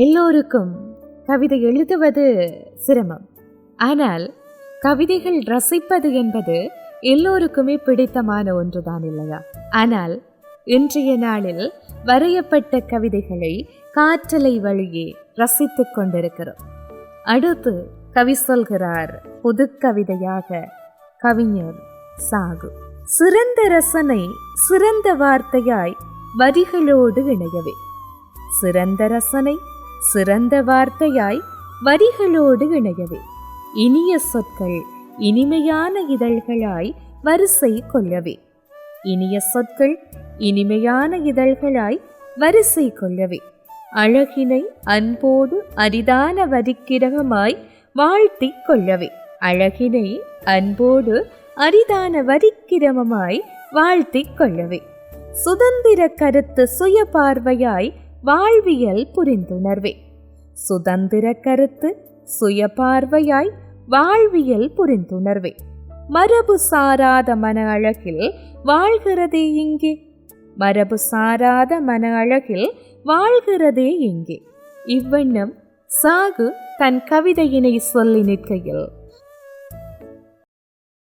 எல்லோருக்கும் கவிதை எழுதுவது சிரமம். ஆனால் கவிதைகள் ரசிப்பது என்பது எல்லோருக்குமே பிடித்தமான ஒன்றுதான் இல்லையா? ஆனால் இன்றைய நாளில் வரையப்பட்ட கவிதைகளை காற்றலை வழியே ரசித்துக் கொண்டிருக்கிறோம். அடுத்து கவி சொல்கிறார் புது கவிதையாக கவிஞர் சாகு. சிறந்த ரசனை சிறந்த வார்த்தையாய் வரிகளோடு இணையவே. சிறந்த ரசனை சிறந்த வார்த்தையாய் வரிகளோடு இணையவே. இனிய சொற்கள் இனிமையான இதழ்களாய் வரிசை கொள்ளவே. இனிய சொற்கள் இனிமையான இதழ்களாய் வரிசை கொள்ளவே. அழகினை அன்போடு அரிதான வரிக்கிரகமாய் வாழ்த்தி கொள்ளவே. அழகினை அன்போடு அரிதான வரிக்கிரமமாய் வாழ்த்தி கொள்ளவே. சுதந்திர கருத்து சுய பார்வையாய் வாழ்வியல் புரிந்துணர்வே. சுதந்திர கருத்து சுய பார்வையாய் வாழ்வியல் புரிந்துணர்வே. மரபு சாராத மன அழகில் வாழ்கிறதே இங்கே. மரபு சாராத மன அழகில் வாழ்கிறதே இங்கே. இவ்வண்ணம் சாகு தன் கவிதையினை சொல்லி நிற்கையில்.